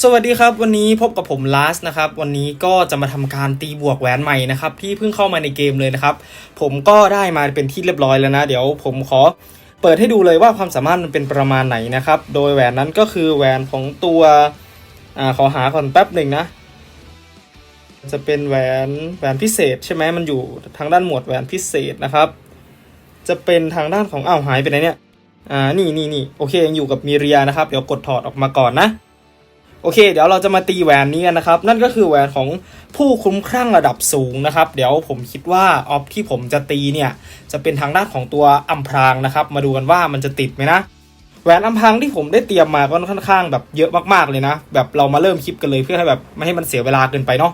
สวัสดีครับวันนี้พบกับผมลาสนะครับวันนี้ก็จะมาทำการตีบวกแหวนใหม่นะครับที่เพิ่งเข้ามาในเกมเลยนะครับ ผมก็ได้มาเป็นที่เรียบร้อยแล้วนะ เดี๋ยวผมขอเปิดให้ดูเลยว่าความสามารถมันเป็นประมาณไหนนะครับ โดยแหวนนั้นก็คือแหวนของตัวอ่าขอหาก่อนแป๊บหนึ่งนะ จะเป็นแหวนแหวนพิเศษใช่ไหมมันอยู่ทางด้านหมวดแหวนพิเศษนะครับ จะเป็นทางด้านของอ้าวหายไปไหนเนี่ยอ่านี่นี่นี่โอเคยังอยู่กับมีเรียนะครับ เดี๋ยวกดถอดออกมาก่อนนะ โอเค เดี๋ยวเราจะมาตีแหวนนี้กันนะครับ นั่นก็คือแหวนของผู้คุ้มครั่งระดับสูงนะครับ เดี๋ยวผมคิดว่าออฟที่ผมจะตีเนี่ย จะเป็นทางด้านของตัวอัมพรางนะครับ มาดูกันว่ามันจะติดไหมนะแหวนอัมพรางที่ผมได้เตรียมมาก็ค่อนข้างแบบเยอะมากๆเลยนะ แบบเรามาเริ่มคลิปกันเลยเพื่อให้แบบไม่ให้มันเสียเวลาเกินไปเนาะ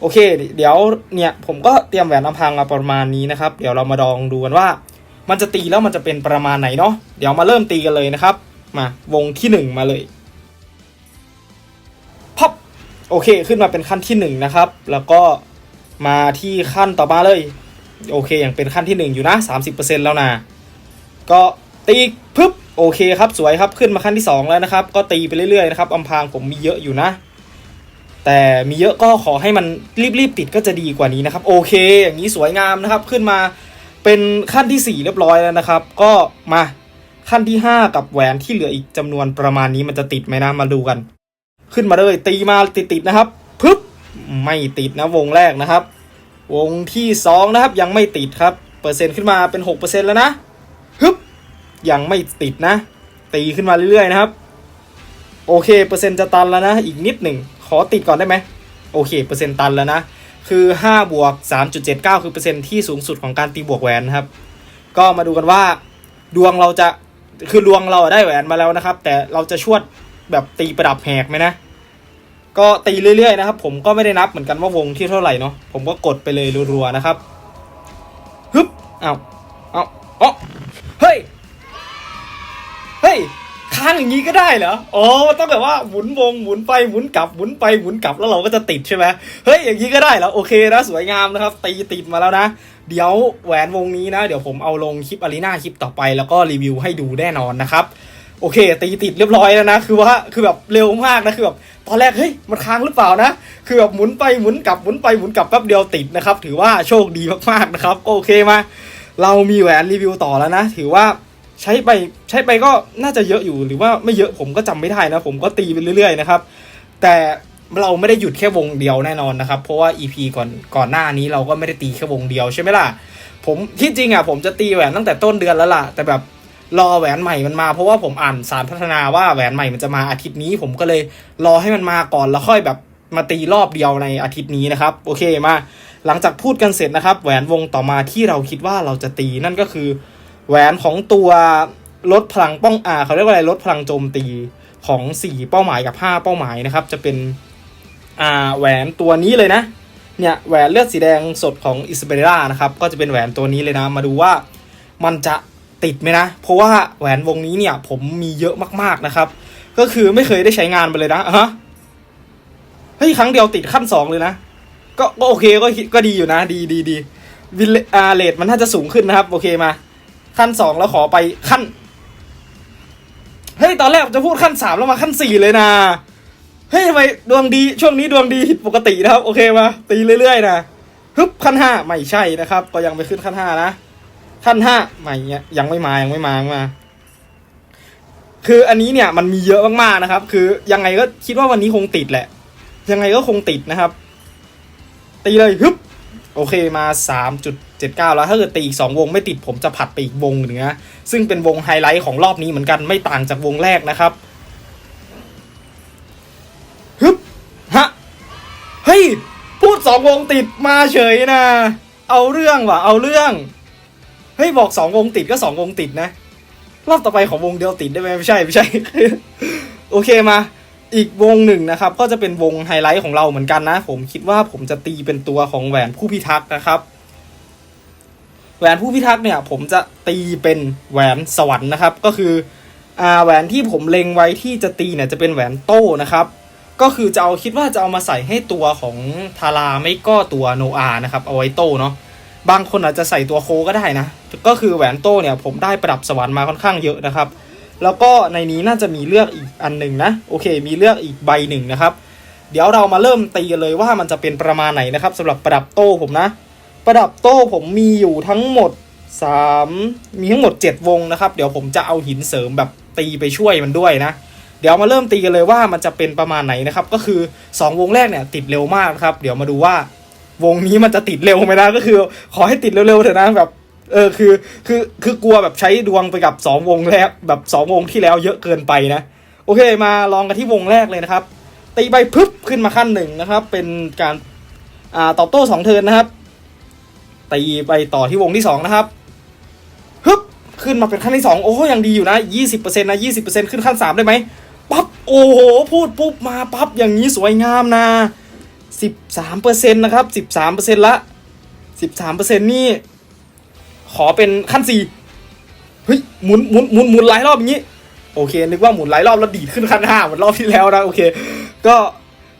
โอเค เดี๋ยวเนี่ยผมก็เตรียมแหวนอัมพรางมาประมาณนี้นะครับ เดี๋ยวเรามาลองดูกันว่า มันจะตีแล้วมันจะเป็นประมาณไหนเนาะเดี๋ยวมาเริ่มตีกันเลยนะครับ มาวงที่หนึ่งมาเลย โอเค ขึ้นมาเป็นขั้นที่หนึ่งนะครับ แล้วก็มาที่ขั้นต่อมาเลย โอเค อย่างเป็นขั้นที่หนึ่งอยู่นะสามสิบเปอร์เซ็นแล้วนะ ก็ตีปึ๊บ โอเคครับ สวยครับ ขึ้นมาขั้นที่สองแล้วนะครับ ก็ตีไปเรื่อยๆนะครับอำพางผมมีเยอะอยู่นะ แต่มีเยอะก็ขอให้มันรีบๆติดก็จะดีกว่านี้นะครับ โอเค อย่างนี้สวยงามนะครับ ขึ้นมาเป็นขั้นที่สี่เรียบร้อยแล้วนะครับ ก็มาขั้นที่ห้ากับแหวนที่เหลืออีกจำนวนประมาณนี้มันจะติดไหมนะ มาดูกัน ขึ้นมาเลยตีมาติดๆนะครับปึ๊บไม่ติดนะวงแรกนะครับ วงที่สองนะครับยังไม่ติดครับ เปอร์เซ็นต์ขึ้นมาเป็นหกเปอร์เซ็นต์แล้วนะฮึบยังไม่ติดนะ ตีขึ้นมาเรื่อยๆนะครับ โอเคเปอร์เซ็นต์จะตันแล้วนะ อีกนิดหนึ่งขอติดก่อนได้ไหมโอเคเปอร์เซ็นต์ตันแล้วนะ คือ5บวก3.79 คือเปอร์เซ็นต์ที่สูงสุดของการตีบวกแหวนนะครับ ก็มาดูกันว่าดวงเราจะคือดวงเราได้แหวนมาแล้วนะครับ แต่เราจะชวด แบบตีประดับแหกไหมนะ ก็ตีเรื่อยๆนะครับ ผมก็ไม่ได้นับเหมือนกันว่าวงที่เท่าไหร่เนาะผมก็กดไปเลยรัวๆนะครับฮึบเอาเอาเอ๋อเฮ้ยเฮ้ยค้างอย่างนี้ก็ได้เหรออ๋อต้องแบบว่าหมุนวงหมุนไปหมุนกลับหมุนไปหมุนกลับแล้วเราก็จะติดใช่ไหมเฮ้ยอย่างนี้ก็ได้เหรอโอเคนะสวยงามนะครับ ตีติดมาแล้วนะ เดี๋ยวแหวนวงนี้นะ เดี๋ยวผมเอาลงคลิปอารีนาคลิปต่อไป แล้วก็รีวิวให้ดูแน่นอนนะครับ โอเค ตีติดเรียบร้อยแล้วนะ คือว่าคือแบบเร็วมากนะคือแบบตอนแรกเฮ้ยมันค้างหรือเปล่านะ คือแบบหมุนไปหมุนกลับหมุนไปหมุนกลับแป๊บเดียวติดนะครับ ถือว่าโชคดีมากๆนะครับก็โอเคมา เรามีแหวนรีวิวต่อแล้วนะ ถือว่าใช้ไปใช้ไปก็น่าจะเยอะอยู่หรือว่าไม่เยอะผมก็จำไม่ได้นะ ผมก็ตีไปเรื่อยๆนะครับ แต่เราไม่ได้หยุดแค่วงเดียวแน่นอนนะครับ เพราะว่า EP ก่อนก่อนหน้านี้เราก็ไม่ได้ตีแค่วงเดียวใช่ไหมล่ะผมที่จริงอะผมจะตีแหวนตั้งแต่ต้นเดือนแล้วล่ะ แต่แบบ รอแหวนใหม่มันมา เพราะว่าผมอ่านสารพัฒนาว่าแหวนใหม่มันจะมาอาทิตย์นี้ ผมก็เลยรอให้มันมาก่อนแล้วค่อยแบบมาตีรอบเดียวในอาทิตย์นี้นะครับ โอเคมา หลังจากพูดกันเสร็จนะครับ แหวนวงต่อมาที่เราคิดว่าเราจะตีนั่นก็คือ แหวนของตัวลดพลังป้องอ่าเขาเรียกว่าอะไรลดพลังโจมตีของ 4 เป้าหมายกับ 5 เป้าหมายนะครับ จะเป็นอ่าแหวนตัวนี้เลยนะเนี่ยแหวนเลือดสีแดงสดของอิสเบเรล่านะครับ ก็จะเป็นแหวนตัวนี้เลยนะ มาดูว่ามันจะ ติดไหมนะ เพราะว่าแหวนวงนี้เนี่ย ผมมีเยอะมากๆนะครับ ก็คือไม่เคยได้ใช้งานไปเลยนะฮะเฮ้ยครั้งเดียวติดขั้นสองเลยนะ ก็ก็โอเคก็ดก็ดีอยู่นะ ดีดีดีวิลอาเลทมันน่าจะสูงขึ้นนะครับ โอเคมา ขั้นสองแล้วขอไปขั้นเฮ้ยตอนแรกจะพูดขั้นสามแล้วมาขั้นสี่เลยนะเฮ้ยทำไมดวงดีช่วงนี้ดวงดีผิดปกตินะครับ โอเคมาตีเรื่อยๆนะฮึบขั้นห้าไม่ใช่นะครับ ก็ยังไม่ขึ้นขั้นห้านะ ขั้นห้าไม่เนี่ยยังไม่มายังไม่มายังไม่มา คืออันนี้เนี่ยมันมีเยอะมากๆนะครับ คือยังไงก็คิดว่าวันนี้คงติดแหละ ยังไงก็คงติดนะครับ ตีเลยฮึบโอเคมา 3.79 แล้วถ้าเกิดตีอีก2วงไม่ติดผมจะผัดไปอีกวงหนึ่งนะซึ่งเป็นวงไฮไลท์ของรอบนี้เหมือนกันไม่ต่างจากวงแรกนะครับฮึบฮะเฮ้ยพูดสองวงติดมาเฉยนะ เอาเรื่องว่ะ เอาเรื่อง เฮ้ยบอกสองวงติดก็สองวงติดนะ รอบต่อไปของวงเดียวติดได้ไหมไม่ใช่ไม่ใช่ โอเคมา อีกวงหนึ่งนะครับ ก็จะเป็นวงไฮไลท์ของเราเหมือนกันนะ ผมคิดว่าผมจะตีเป็นตัวของแหวนผู้พิทักษ์นะครับแหวนผู้พิทักษ์เนี่ยผมจะตีเป็นแหวนสวรรค์นะครับ ก็คืออ่าแหวนที่ผมเล็งไว้ที่จะตีเนี่ยจะเป็นแหวนโต้นะครับ ก็คือจะเอาคิดว่าจะเอามาใส่ให้ตัวของทาราไม่ก็ตัวโนอานะครับเอาไว้โต้เนาะบางคนอาจจะใส่ตัวโคก็ได้นะ ก็คือแหวนโต้เนี่ยผมได้ประดับสวรรค์มาค่อนข้างเยอะนะครับ แล้วก็ในนี้น่าจะมีเลือกอีกอันหนึ่งนะโอเค มีเลือกอีกใบหนึ่งนะครับ เดี๋ยวเรามาเริ่มตีกันเลยว่ามันจะเป็นประมาณไหนนะครับสำหรับประดับโต้ผมนะ ประดับโต้ผมมีอยู่ทั้งหมด 3 มีทั้งหมด 7 วงนะครับ เดี๋ยวผมจะเอาหินเสริมแบบตีไปช่วยมันด้วยนะเดี๋ยวมาเริ่มตีกันเลยว่ามันจะเป็นประมาณไหนนะครับ ก็คือ 2 วงแรกเนี่ยติดเร็วมากครับ เดี๋ยวมาดูว่าวงนี้มันจะติดเร็วไหมนะก็คือ ขอให้ติดเร็วๆเถอะนะแบบ เออคือคือคือกลัวแบบใช้ดวงไปกับ2วงแรกแบบ2วงที่แล้วเยอะเกินไปนะ โอเคมาลองกันที่วงแรกเลยนะครับ ตีใบพึบขึ้นมาขั้นหนึ่งนะครับ เป็นการอ่าตอบโต้สองเทินนะครับ ตีไปต่อที่วงที่สองนะครับฮึบขึ้นมาเป็นขั้นที่สองโอ้ยังดีอยู่นะยี่สิบเปอร์เซ็นต์นะยี่สิบเปอร์เซ็นต์ขึ้นขั้นสามได้ไหมปั๊บโอ้โหพูดปุ๊บมาปั๊บอย่างนี้สวยงามนะสิบสามเปอร์เซ็นต์นะครับสิบสามเปอร์เซ็นต์ละสิบสามเปอร์เซ็นต์นี่ ขอเป็นขั้นสี่เฮ้ยหมุนหมุนหมุนหมุนหลายรอบอย่างนี้ โอเค นึกว่าหมุนหลายรอบแล้วดีดขึ้นขั้นห้าเหมือนรอบที่แล้วนะโอเค ก็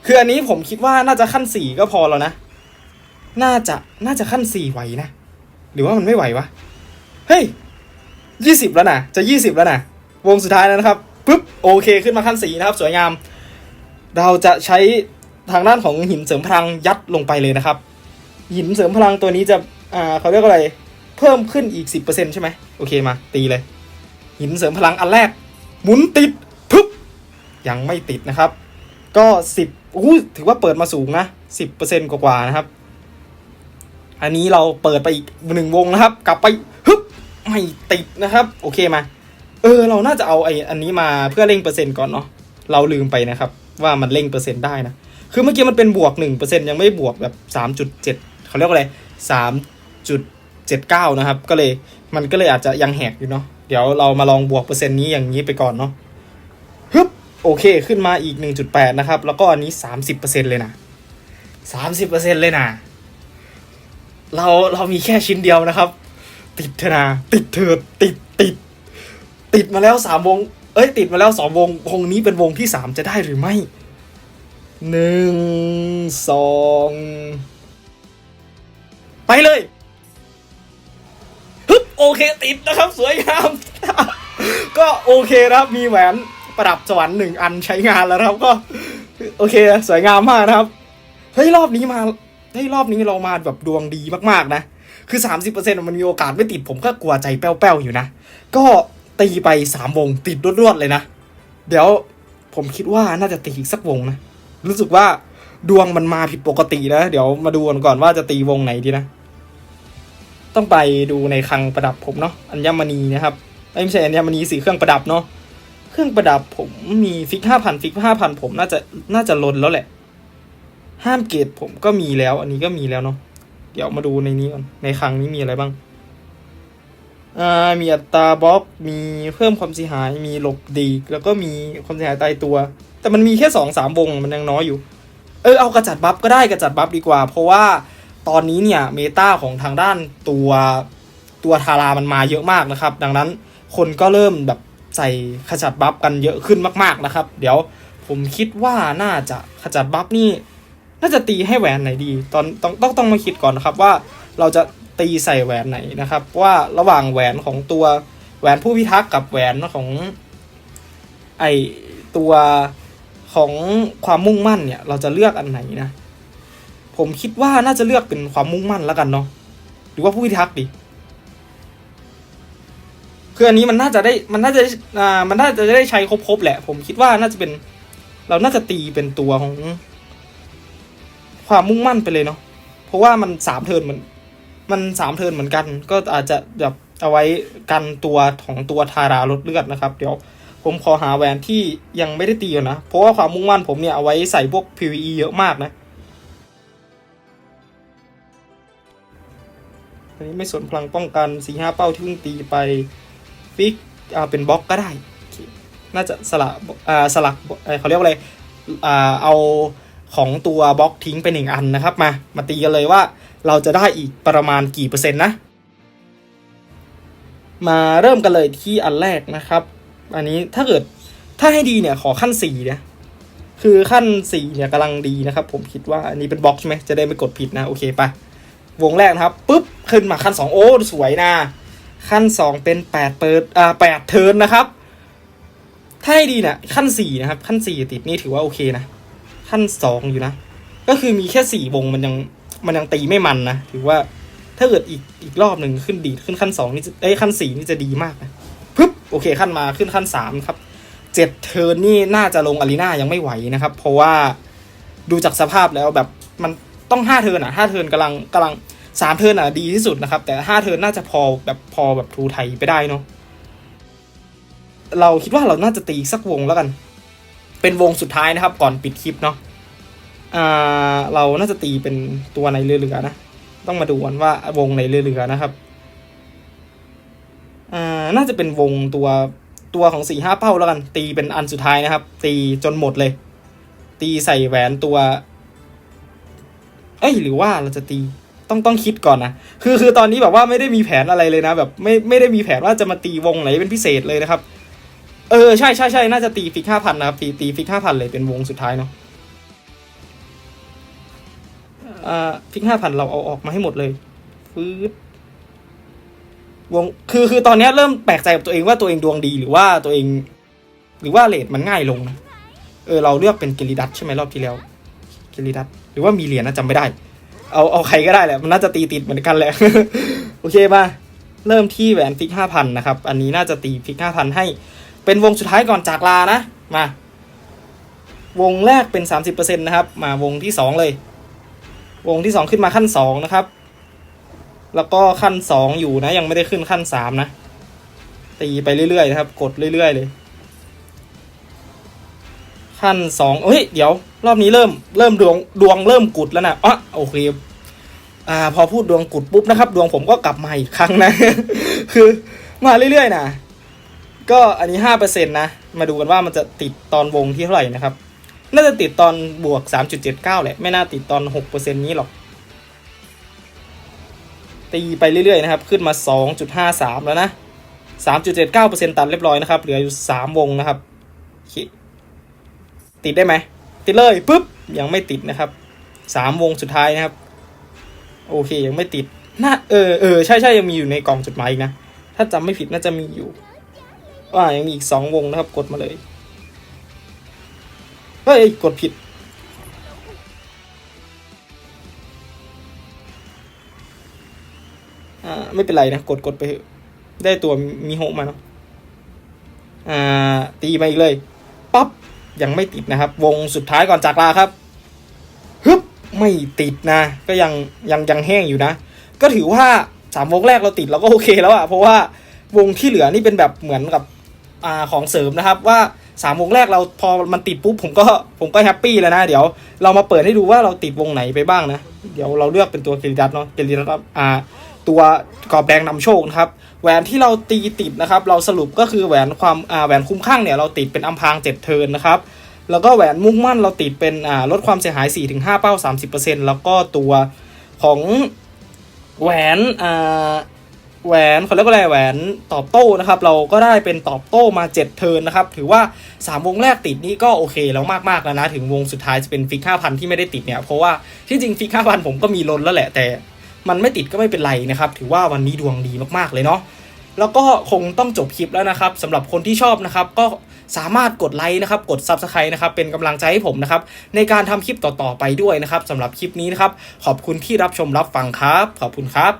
คืออันนี้ผมคิดว่าน่าจะขั้นสี่ก็พอแล้วนะ น่าจะน่าจะขั้นสี่ไหวนะ หรือว่ามันไม่ไหววะ เฮ้ยยี่สิบแล้วนะจะยี่สิบแล้วนะวงสุดท้ายแล้วนะครับปุ๊บโอเคขึ้นมาขั้นสี่นะครับ สวยงาม เราจะใช้ทางด้านของหินเสริมพลังยัดลงไปเลยนะครับ หินเสริมพลังตัวนี้จะอ่าเขาเรียกว่าอะไร เพิ่มขึ้นอีกสิบเปอร์เซ็นใช่ไหมโอเคมาตีเลย หินเสริมพลังอันแรก หมุนติดปึ๊บยังไม่ติดนะครับ ก็สิบอู้ถือว่าเปิดมาสูงนะสิบเปอร์เซ็นกว่าๆนะครับ อันนี้เราเปิดไปอีกหนึ่งวงนะครับ กลับไปฮึบไม่ติดนะครับ โอเคมา เออ เราน่าจะเอาไอ้อันนี้มาเพื่อเร่งเปอร์เซ็นต์ก่อนเนาะเราลืมไปนะครับ ว่ามันเร่งเปอร์เซ็นต์ได้นะคือเมื่อกี้มันเป็นบวกหนึ่งเปอร์เซ็นยังไม่บวกแบบสามจุดเจ็ดเขาเรียกว่าอะไรส เจ็ดเก้านะครับ ก็เลยมันก็เลยอาจจะยังแหกอยู่เนาะเดี๋ยวเรามาลองบวกเปอร์เซ็นต์นี้อย่างนี้ไปก่อนเนาะฮึบโอเคขึ้นมาอีก 1.8 นะครับ แล้วก็อันนี้ 30%เลยนะ 30%เลยนะ เราเรามีแค่ชิ้นเดียวนะครับ ติดเถอะนะติดเถิดติดติด ติดมาแล้วสามวง เอ้ย ติดมาแล้วสองวง วงนี้เป็นวงที่สามจะได้หรือไม่หนึ่งสองไปเลย โอเคติดนะครับสวยงาม ก็โอเคนะครับมีแหวนประดับสวรรค์หนึ่งอันใช้งานแล้วครับก็โอเคสวยงามมากนะครับเฮ้ยรอบนี้มาเฮ้ยรอบนี้เรามาแบบดวงดีมากๆนะ คือ 30%มันมีโอกาสไม่ติดผมก็กลัวใจแป้วๆอยู่นะ ก็ตีไปสามวงติดรวดๆเลยนะ เดี๋ยวผมคิดว่าน่าจะตีอีกสักวงนะ รู้สึกว่าดวงมันมาผิดปกตินะ เดี๋ยวมาดูกันก่อนว่าจะตีวงไหนดีนะ ต้องไปดูในคลังประดับผมเนาะอัญมณีนะครับไม่ใช่อัญมณีสีเครื่องประดับเนาะเครื่องประดับผมมีฟิกห้าพันฟิกห้าพันผมน่าจะน่าจะลนแล้วแหละ ห้ามเกตผมก็มีแล้ว อันนี้ก็มีแล้วเนาะเดี๋ยวมาดูในนี้ก่อนในคลังนี้มีอะไรบ้างอ่ามีอัตราบล็อกมีเพิ่มความเสียหายมีหลบดีกแล้วก็มีความเสียหายตายตัว แต่มันมีแค่สองสามวงมันยังน้อยอยู่ เออเอากระจัดบัฟก็ได้กระจัดบัฟดีกว่า เพราะว่า ตอนนี้เนี่ยเมตาของทางด้านตัวตัวทารามันมาเยอะมากนะครับ ดังนั้นคนก็เริ่มแบบใส่ขจัดบัฟกันเยอะขึ้นมาก ๆนะครับ เดี๋ยวผมคิดว่าน่าจะขจัดบัฟนี่ น่าจะตีให้แหวนไหนดี ตอนต้องต้องต้องมาคิดก่อนนะครับว่าเราจะตีใส่แหวนไหนนะครับ ว่าระหว่างแหวนของตัวแหวนผู้พิทักษ์กับแหวนของไอตัวของความมุ่งมั่นเนี่ย เราจะเลือกอันไหนนะ ผมคิดว่าน่าจะเลือกเป็นความมุ่งมั่นแล้วกันเนาะหรือว่าผู้พิทักษ์ดีคืออันนี้มันน่าจะได้มันน่าจะอ่ามันน่าจะได้ใช้ครบๆแหละ ผมคิดว่าน่าจะเป็น เราน่าจะตีเป็นตัวของ ความมุ่งมั่นไปเลยเนาะเพราะว่ามันสามเทินเหมือนมันสามเทินเหมือนกัน ก็อาจจะแบบเอาไว้กันตัวของตัวทาราลดเลือดนะครับ เดี๋ยวผมขอหาแหวนที่ยังไม่ได้ตีก่อนนะ เพราะว่าความมุ่งมั่นผมเนี่ยเอาไว้ใส่พวก PVE เยอะมากนะ อันนี้ไม่สนพลังป้องกันสี่ห้าเป้าที่เพิ่งตีไปฟิกเอาเป็นบล็อกก็ได้ น่าจะสลักอ่าสลักเขาเรียกว่าอะไรอ่าเอาของตัวบล็อกทิ้งไปหนึ่งอันนะครับมา มาตีกันเลยว่าเราจะได้อีกประมาณกี่เปอร์เซ็นต์นะ มาเริ่มกันเลยที่อันแรกนะครับ อันนี้ถ้าเกิดถ้าให้ดีเนี่ยขอขั้นสี่เนี่ยคือขั้นสี่เนี่ยกำลังดีนะครับ ผมคิดว่าอันนี้เป็นบล็อกใช่ไหมจะได้ไม่กดผิดนะโอเคไป วงแรกนะครับปุ๊บขึ้นมาขั้นสองโอ้สวยนะ ขั้นสองเป็นแปดเปิดอ่าแปดเทิร์นนะครับ ถ้าให้ดีเนี่ยขั้นสี่นะครับ ขั้นสี่ติดนี่ถือว่าโอเคนะ ขั้นสองอยู่นะ ก็คือมีแค่สี่วงมันยังมันยังตีไม่มันนะ ถือว่าถ้าเกิดอีกอีกรอบหนึ่งขึ้นดีขึ้นขั้นสองนี่จะเอ้ขั้นสี่นี่จะดีมากนะปึ๊บโอเคขั้นมาขึ้นขั้นสามครับเจ็ดเทิร์นนี่น่าจะลงอารีนายังไม่ไหวนะครับ เพราะว่าดูจากสภาพแล้วแบบมัน ต้องห้าเทิร์นอะห้าเทิร์นกำลังกำลังสามเทิร์นอะดีที่สุดนะครับ แต่ห้าเทิร์นน่าจะพอแบบพอแบบทูไทยไปได้เนาะเราคิดว่าเราน่าจะตีสักวงแล้วกัน เป็นวงสุดท้ายนะครับ ก่อนปิดคลิปเนาะอ่าเราน่าจะตีเป็นตัวในเรือเรือนะ ต้องมาดูกันว่าวงในเรือเรือนะครับอ่าน่าจะเป็นวงตัวตัวของสี่ห้าเป้าแล้วกัน ตีเป็นอันสุดท้ายนะครับ ตีจนหมดเลย ตีใส่แหวนตัว เอ้ยหรือว่าเราจะตีต้องต้องคิดก่อนนะคือคือตอนนี้แบบว่าไม่ได้มีแผนอะไรเลยนะ แบบไม่ไม่ได้มีแผนว่าจะมาตีวงไหนเป็นพิเศษเลยนะครับ เออใช่ใช่ใช่น่าจะตีฟิกห้าพันนะครับตีตีฟิกห้าพันเลยเป็นวงสุดท้ายเนาะอ่าพิกห้าพันเราเอาออกมาให้หมดเลยฟืดวงคือคือตอนนี้เริ่มแปลกใจกับตัวเองว่าตัวเองดวงดีหรือว่าตัวเอง หรือว่าเลทมันง่ายลงนะเออเราเลือกเป็นเกลิดัตใช่ไหมรอบที่แล้ว กลิดัตหรือว่ามีเหรียญนะจำไม่ได้ เอาเอาใครก็ได้แหละ มันน่าจะตีติดเหมือนกันแหละ โอเคมาเริ่มที่แหวนฟิกห้าพันนะครับ อันนี้น่าจะตีฟิกห้าพันให้ เป็นวงสุดท้ายก่อนจากลานะ มา วงแรกเป็นสามสิบเปอร์เซ็นต์นะครับ มาวงที่สองเลย วงที่สองขึ้นมาขั้นสองนะครับ แล้วก็ขั้นสองอยู่นะ ยังไม่ได้ขึ้นขั้นสามนะ ตีไปเรื่อยๆนะครับ กดเรื่อยๆเลย ขั้นสองเฮ้ย เดี๋ยว รอบนี้เริ่ม เริ่มดวง ดวงเริ่มกุดแล้วนะอ๋อโอเค อ่า พอพูดดวงกุดปุ๊บนะครับ ดวงผมก็กลับมาอีกครั้งนะ คือ มาเรื่อยๆนะ ก็อันนี้ห้าเปอร์เซ็นต์นะ มาดูกันว่ามันจะติดตอนวงที่เท่าไหร่นะครับ น่าจะติดตอนบวก3.79แหละ ไม่น่าติดตอน6%นี้หรอก ตีไปเรื่อยๆนะครับ ขึ้นมา2.53แล้วนะ3.79%ตัดเรียบร้อยนะครับ เหลืออยู่3วงนะครับโอเค ติดได้ไหม ติดเลยปุ๊บยังไม่ติดนะครับ3วงสุดท้ายนะครับ โอเคยังไม่ติดน่าเออเออใช่ใช่ยังมีอยู่ในกล่องจดหมายอีกนะ ถ้าจำไม่ผิดน่าจะมีอยู่ว่ายังมีอีก2วงนะครับ กดมาเลยเฮ้ยกดผิด อ่าไม่เป็นไรนะ กดกดไปได้ตัวมีโฮมาเนาะอ่าตีมาอีกเลยปั๊บ ยังไม่ติดนะครับ วงสุดท้ายก่อนจากลาครับฮึบไม่ติดนะ ก็ยังยังยังแห้งอยู่นะ ก็ถือว่าสามวงแรกเราติดเราก็โอเคแล้วอะเพราะว่าวงที่เหลือนี่เป็นแบบเหมือนกับอ่าของเสริมนะครับ ว่าสามวงแรกเราพอมันติดปุ๊บผมก็ผมก็แฮปปี้แล้วนะ เดี๋ยวเรามาเปิดให้ดูว่าเราติดวงไหนไปบ้างนะ เดี๋ยวเราเลือกเป็นตัวเกลิดัตเนาะเกลิดัตอ่า ตัวกรอบแดงนำโชคนะครับแหวนที่เราตีติดนะครับ เราสรุปก็คือแหวนความอ่าแหวนคุ้มข้างเนี่ยเราติดเป็นอัมพางเจ็ดเทินนะครับแล้วก็แหวนมุ่งมั่นเราติดเป็นอ่าลดความเสียหาย 4-5 เป้า 30%แล้วก็ตัวของแหวนอ่าแหวนเขาเรียกว่าอะไรแหวนตอบโต้นะครับ เราก็ได้เป็นตอบโต้มา 7 เทินนะครับ ถือว่า 3 วงแรกติดนี่ก็โอเคแล้วมากๆแล้วนะ ถึงวงสุดท้ายจะเป็นฟิก 5,000 ที่ไม่ได้ติดเนี่ย เพราะว่าที่จริงฟิก 5,000 ผมก็มีลนแล้วแหละแต่ มันไม่ติดก็ไม่เป็นไรนะครับ ถือว่าวันนี้ดวงดีมากๆเลยเนาะแล้วก็คงต้องจบคลิปแล้วนะครับสำหรับคนที่ชอบนะครับ ก็สามารถกดไลค์นะครับ กด Subscribe นะครับ เป็นกำลังใจให้ผมนะครับ ในการทำคลิปต่อๆไปด้วยนะครับสำหรับคลิปนี้นะครับ ขอบคุณที่รับชมรับฟังครับ ขอบคุณครับ